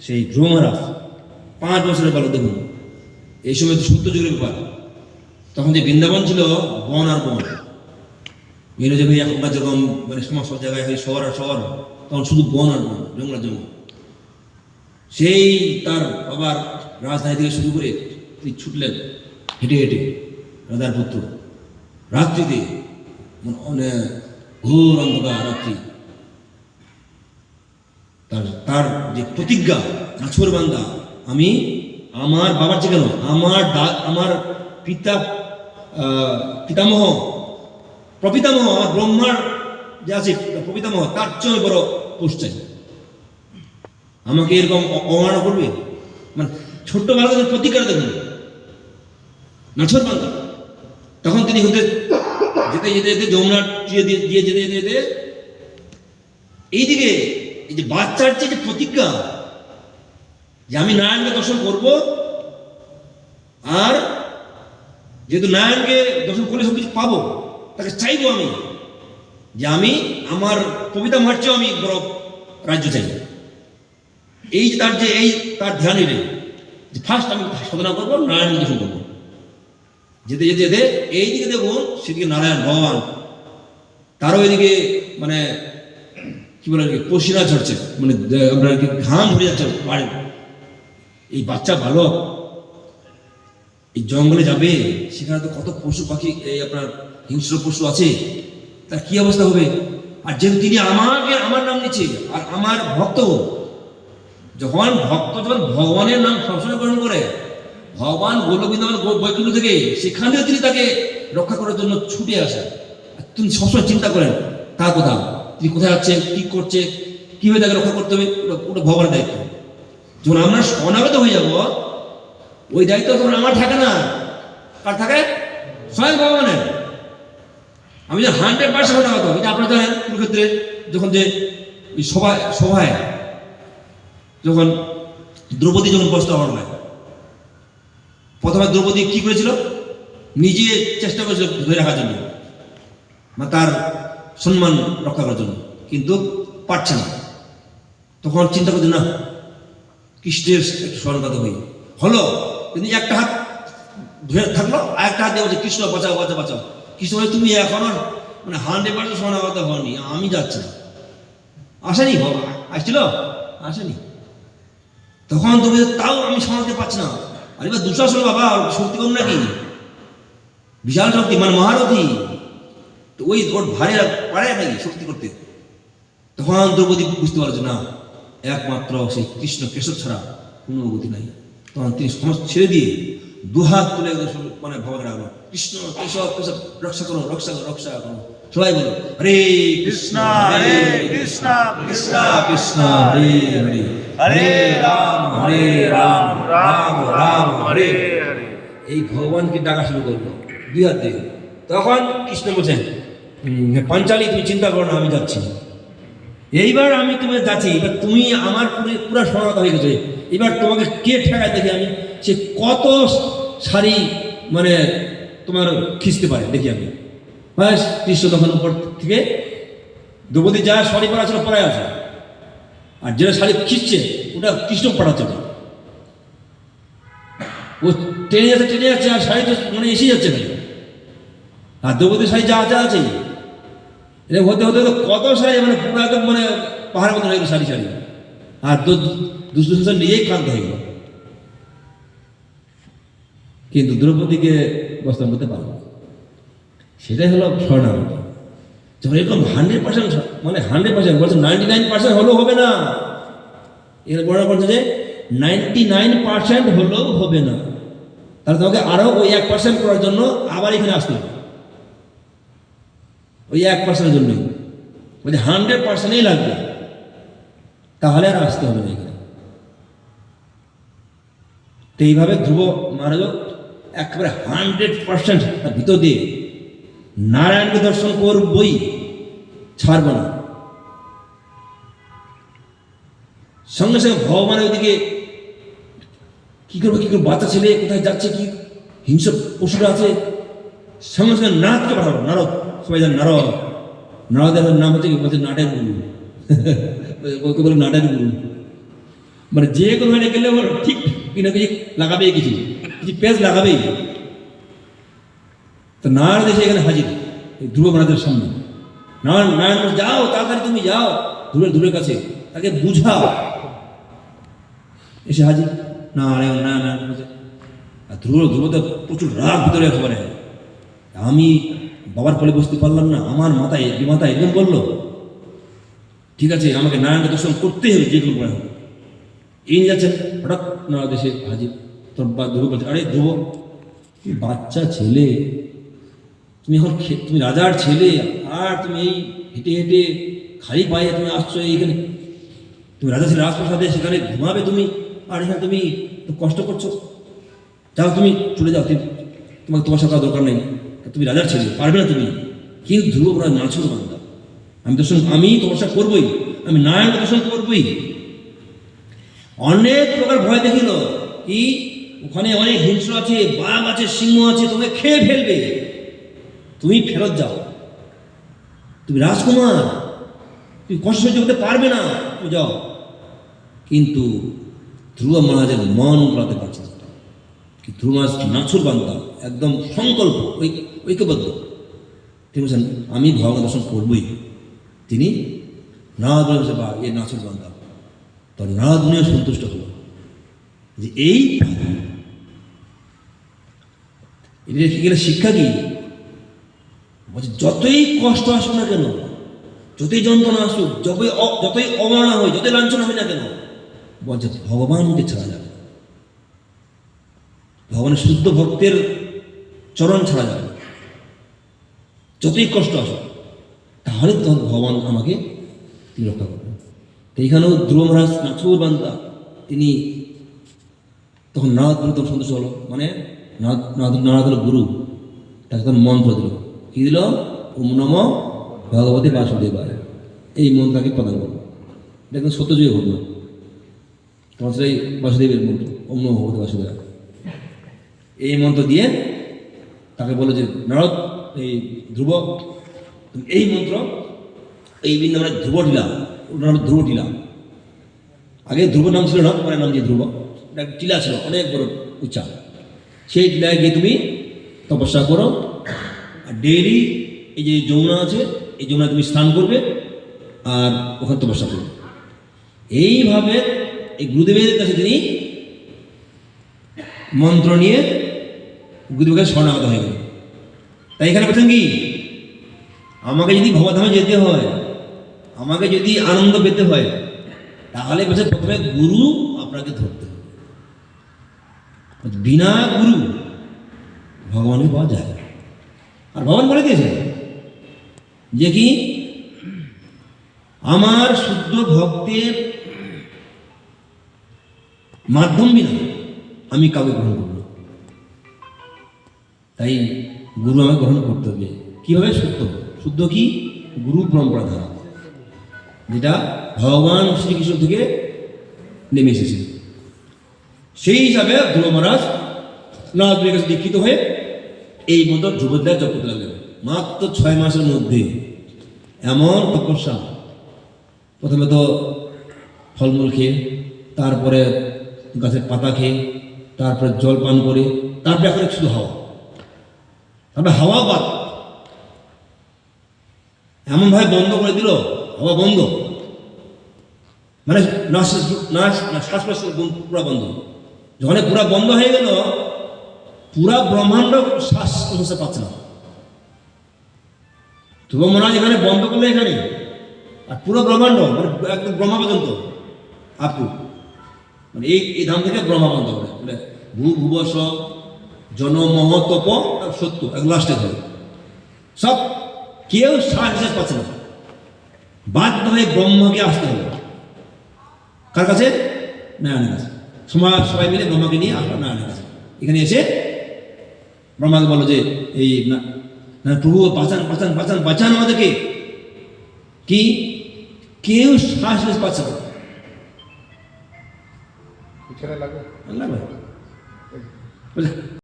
সেই ধ্রুব মহারাজ পাঁচ বছরের বালক দেখুন। এই সময় তো সত্য যুগের ব্যাপার। তখন যে বৃন্দাবন ছিল, বন আর বন। বিভিন্ন জায়গায় এখনকার যেরকম মানে সমাজ সব জায়গায় হয় শহর আর শহর। তখন শুধু বন আর বন, জঙ্গলার জঙ্গল। সেই তার বাবার রাজধানী থেকে শুরু করে তিনি ছুটলেন, হেঁটে হেঁটে রাজার পুত্র। রাত্রিতে মানে ঘোর অন্ধকার, রাত্রি। তার তার যে প্রতিজ্ঞা, নাছর বান্দা, আমি আমার বাবার চেয়ে কেন, আমার আমার পিতা পিতামহ, প্রপিতামহ, আমার ব্রহ্মার যে আছে, প্রপিতামহ, তার চেয়ে বড় পোস্ট চাই। আমাকে এরকম অ- অবমাননা করবে? মানে ছোট্ট বালকের প্রতিজ্ঞা দেখুন নাছর বান্দা, তখন তিনি হতে যেতে যেতে যেতে যমুনার দিয়ে যেতে যেতে যেতে, এইদিকে এই যে বাচ্চার যে প্রতিজ্ঞা যে আমি নারায়ণকে দর্শন করব, আর যেহেতু নারায়ণকে দর্শন করলে সব কিছু পাবো, তাকে চাইব আমি যে আমি আমার কবিতা মারছেও আমি বড় রাজ্য চাই। এই যে তার যে, এই তার ধ্যান এলে যে ফার্স্ট আমি সাধনা করব, নারায়ণকে দর্শন করব। যেতে যেতে যেতে, এইদিকে দেখুন, সেদিকে নারায়ণ ভগবান। তারও এদিকে মানে কি বলে আর কি, পসিনা ঝরছে মানে আপনার কি ঘাম হয়ে যাচ্ছে বাড়ি এই বাচ্চা বালক এই জঙ্গলে যাবে? সেখানে তো কত পশু পাখি এই আপনার হিংস্র পশু আছে। তার কি অবস্থা হবে? আর যেহেতু তিনি আমাকে আমার নাম নিচ্ছে আর আমার ভক্ত যখন ভক্ত যখন ভগবানের নাম সবসময় গ্রহণ করে ভগবান গোলবৃন্দাবন বৈকুণ্ঠ থেকে সেখানেও তিনি তাকে রক্ষা করার জন্য ছুটে আসেন। তিনি সবসময় চিন্তা করেন তার কথা। তিনি কোথায় যাচ্ছে, কি করছে, কীভাবে তাকে রক্ষা করতে হবে, ওটা- ভগবানের দায়িত্ব। যখন আমরা অনাগত হয়ে যাব, ওই দায়িত্ব তখন আমার থাকে না। কার থাকে? স্বয়ং ভগবানের। আমি যে হান্ড্রেড পার্সেন্ট অনাগত এটা আপনারা জানেন কুরুক্ষেত্রে, যখন যে সভায় সভায়, যখন দ্রৌপদী যখন কষ্ট হওয়ার হয় প্রথমে দ্রৌপদী কি করেছিল? নিজে চেষ্টা করেছিল ধরে রাখার জন্য। বা তার সম্মান রক্ষা করার জন্য। কিন্তু পারছে না। তখন চিন্তা করছে, না, কৃষ্ণের একটু স্মরণগত হই। হলো, কিন্তু একটা হাত ধরে থাকল আর একটা হাত বলছে, কৃষ্ণ, বাঁচাও বাঁচাও বাঁচাও। কৃষ্ণ বলে, তুমি এখন মানে হান্ড্রেড পার্সেন্ট স্মরণগত হওনি, আমি যাচ্ছি না। আসেনি আসছিল? আসেনি। তখন তুমি তাও আমি সামলাতে পারছি না। আরে, এবার দুঃশাসন বাবা শক্তি কম নাকি? বিশাল শক্তি মানে মহারথী। তো ওই ওর ভারে পারে নাকি শক্তি করতে। তখন দ্রৌপদী বুঝতে পারছে না একমাত্র সেই কৃষ্ণ কেশব ছাড়া কোনো গতি নাই। তখন তিনি সমস্ত ছেড়ে দিয়ে দুহাত তুলে মানে ভগবান রাখল কৃষ্ণ কেশব কেশব রক্ষা করো রক্ষা করো রক্ষা করো। সবাই বলো হরে কৃষ্ণ হরে কৃষ্ণ কৃষ্ণ কৃষ্ণ হরে হরে হরে রাম হরে রাম রাম রাম হরে হরে। এই ভগবানকে ডাকা শুরু করল দুই হাত দিয়ে। তখন কৃষ্ণ বলছেন "হুম, পাঞ্চালি তুমি চিন্তা করো না, আমি যাচ্ছি। এইবার আমি তুমি যাচ্ছি, এবার তুমি আমার পুরো পুরো সমাগত হয়ে গেছে। এবার তোমাকে কে ঠেকায় দেখি আমি সে কত শাড়ি মানে তোমার খিচতে পারে, দেখি আমি। ব্যাস, কৃষ্ণ তখন উপর থেকে দ্রৌপদী যা শাড়ি পরা ছিল পরাই আছে। আর যেটা শাড়ি খিচছে, ওটা কৃষ্ণ পড়াচ্ছে না। ও টেনে যাচ্ছে টেনে যাচ্ছে, আর শাড়ি তো মানে এসে যাচ্ছে না। আর দ্রৌপদী শাড়ি যা আছে। এটা হতে হতে হতে কত শাড়ি মানে পুরো একদম মানে পাহাড়ের মতো হয়ে গেল শাড়ি শাড়ি আর দুঃশাসন নিজেই ক্লান্ত হয়ে গেল। কিন্তু দ্রৌপদীকে বস্তান করতে পারল। সেটাই হলো স্বর্ণাগতি যখন এরকম হান্ড্রেড পার্সেন্ট মানে হান্ড্রেড পার্সেন্ট বলছে নাইনটি নাইন পার্সেন্ট হলেও হবে না। এখানে বর্ণনা করছে যে নাইনটি নাইন পার্সেন্ট হলেও হবে না। তাহলে তোমাকে আরও ওই এক পার্সেন্ট করার জন্য আবার এখানে আসতে হবে। ওই এক পার্সেন্টের জন্যই বলছে হান্ড্রেড পার্সেন্টই লাগবে। তাহলে আর আসতে হবে না এখানে। তো এইভাবে ধ্রুব মহারাজ একেবারে হান্ড্রেড পার্সেন্ট তার ভিতর দিয়ে। নারায়ণকে দর্শন করবই, ছাড়ব না। সঙ্গে সঙ্গে ভগবানের ওইদিকে কি করব কি করব, বাচ্চা ছেলে কোথায় যাচ্ছে, কি হিংস্র পশুরা আছে, সঙ্গে সঙ্গে নারদকে পাঠাবো, নারদ। সবাই জান নারদ। নারদের নাম হচ্ছে কি? বলছে নাটের গুরু। ওকে বলে নাটের গুরু। মানে যে কোনো হয়ে গেলে ওর ঠিক কিনা কিছু লাগাবেই কিছু। কিছু পেজ লাগাবেই। তো নারায়ণ দেশে এখানে হাজির এই ধ্রুব মহারাজের সামনে। নারায়ণ নারায়ণ যাও তাড়াতাড়ি তুমি যাও ধ্রুবের ধ্রুবের কাছে। তাকে বুঝাও। এসে হাজির। নারায়ণ নারায়ণ বলছে, আর ধ্রুব ধ্রুব তো প্রচুর রাগ ভিতরে একেবারে। আমি বাবার কোলে বসতে পারলাম না, আমার মাথায় মাথায় এরকম বলল ঠিক আছে, আমাকে নারায়ণকে দর্শন করতেই হবে যে কোনো হোক এই যাচ্ছেন হঠাৎ না দেশে হাজির, তোর ধ্রুব বলছে, আরে ধ্রুব তুমি বাচ্চা ছেলে, তুমি এখন তুমি রাজার ছেলে, আর তুমি এই হেঁটে হেঁটে খালি পায়ে তুমি আসছো এইখানে। তুমি রাজা ছেলে রাজপ্রাসাদে সেখানে ঘুমাবে তুমি, আর এখানে তুমি কষ্ট করছ। যাও তুমি চলে যাও, তুমি, তোমাকে তোমার সাথে দরকার নেই। তুমি রাজার ছেলে, পারবে না তুমি। কিন্তু ধ্রুব ওরা নাচুর বান্দা। আমি দর্শন আমি তপস্যা করবই। আমি নারায়ণ দর্শন করবই। অনেক প্রকার ভয় দেখিল কি, ওখানে অনেক হিংস্র আছে, বাঘ আছে, সিংহ আছে তোমাকে খেয়ে ফেলবে। তুমি ফেরত যাও। তুমি রাজকুমার। তুমি কষ্ট সহ্য করতে পারবে না। তুমি যাও। কিন্তু ধ্রুব মহারাজের মন গলাতে পারছে কি ধ্রুব মহারাজ নাছুর বান্দা, একদম সংকল্প ঐ- ঐক্যবদ্ধ তিনি বলছেন, আমি ভগবান দর্শন করবই। তিনি নারদ বলছে বা, এ নাছুর বান্দা। তো নারদ মুনিও সন্তুষ্ট হলো যে এই গেলে শিক্ষা কি? বলছে, যতই কষ্ট আসুক না কেন, যতই যন্ত্রণা আসুক, যতই যতই অবমাননা হয় যতই লাঞ্ছনা হয় না কেন বলছে ভগবানকে ছাড়া যাবে ভগবানের শুদ্ধ ভক্তের চরণ ছাড়া যাবে। যতই কষ্ট আসুক, তাহলে তখন ভগবান আমাকে তিনি রক্ষা করবেন। তো এইখানেও ধ্রুব মহারাজ নাচুর বান্দা, তিনি তখন নারদ মুনি তখন সন্তুষ্ট হলো। মানে নারদ হলো গুরু, তাকে তখন মন্ত্র দিল। কি দিল? ওম নম ভগবতী বাসুদেবায়। এই মন্ত্রটাকে প্রদান করল। দেখুন সত্যজয় ঘটনা। তোমার সেই বাসুদেবের মন্ত্র, ওম নম ভগবতী বাসুদেবায়। এই মন্ত্র দিয়ে তাকে বলল যে, নারদ এই ধ্রুব, এই মন্ত্র, এই বৃন্দাবনের ধ্রুব ঢিলা ওর নাম ধ্রুব টিলা আগে ধ্রুব নাম ছিল না পরে নাম দিয়ে ধ্রুব। এটা টিলা ছিল, অনেক বড় উচ্চা সেই টিলায় গিয়ে তুমি তপস্যা করো, আর ডেইলি এই যে যমুনা আছে, এই যমুনা তুমি স্নান করবে, আর ওখানে তপস্যা করবে। এইভাবে এই গুরুদেবের কাছে তিনি মন্ত্র নিয়ে গুরুদেবের কাছে শরণাগত হয়ে গেল তাই এখানে বলছেন কি? আমাকে যদি ভগধামে যেতে হয়, আমাকে যদি আনন্দ পেতে হয়, তাহলে বলছে প্রথমে গুরু আপনাকে ধরতে হবে। বিনা গুরু ভগবানকে পাওয়া যায় আর ভগবান বলে দিয়েছে যে কি? আমার শুদ্ধ ভক্তের মাধ্যম বিনা আমি কাউকে গ্রহণ করব তাই গুরু আমাকে গ্রহণ করতে হবে। কীভাবে শুদ্ধ? শুদ্ধ কি? গুরু পরম্পরা দ্বারা। যেটা ভগবান শ্রীকৃষ্ণ থেকে নেমে এসেছে। সেই হিসাবে ধ্রুব মহারাজ নারদের কাছে দীক্ষিত হয়ে এই মতো ধ্রুবদ্যায় জপ করতে মাত্র ছয় মাসের মধ্যে এমন তপস্যা। প্রথমে তো ফলমূল খেয়ে, তারপরে গাছের পাতা খেয়ে, তারপরে জল পান করে, তারপরে এখন শুধু হাওয়া। তারপরে হাওয়া বাদ। এমনভাবে বন্ধ করে দিল, হাওয়া বন্ধ। মানে নাশ শ্বাস পুরা বন্ধ। যখন পুরা বন্ধ হয়ে গেল, পুরা ব্রহ্মাণ্ড শ্বাস প্রশ্বাস পাচ্ছে না। ধ্রুব মহারাজ এখানে বন্ধ করলে এখানে। আর পুরো ব্রহ্মাণ্ড মানে একদম ব্রহ্মা পর্যন্ত। আপু মানে এই এই ধাম থেকে ব্রহ্মা বন্ধ করে মানে ভূ ভুবস জনমহ তপ সত্য এক লাস্টে ধরে। সব কেউ নিঃশ্বাস পাচ্ছে না। বাধ্য হয়ে ব্রহ্মকে আসতে হবে। কার কাছে? নারায়ণের কাছে। সমাজ সবাই মিলে ব্রহ্মাকে নিয়ে আসলো নারায়ণের কাছে। এখানে এসে ব্রহ্মাকে বলো যে এই না প্রভু বাঁচান বাঁচান বাঁচান বাঁচান আমাদেরকে। কি? কেউ শ্বাস নিঃশ্বাস পাচ্ছে না। লাগবে?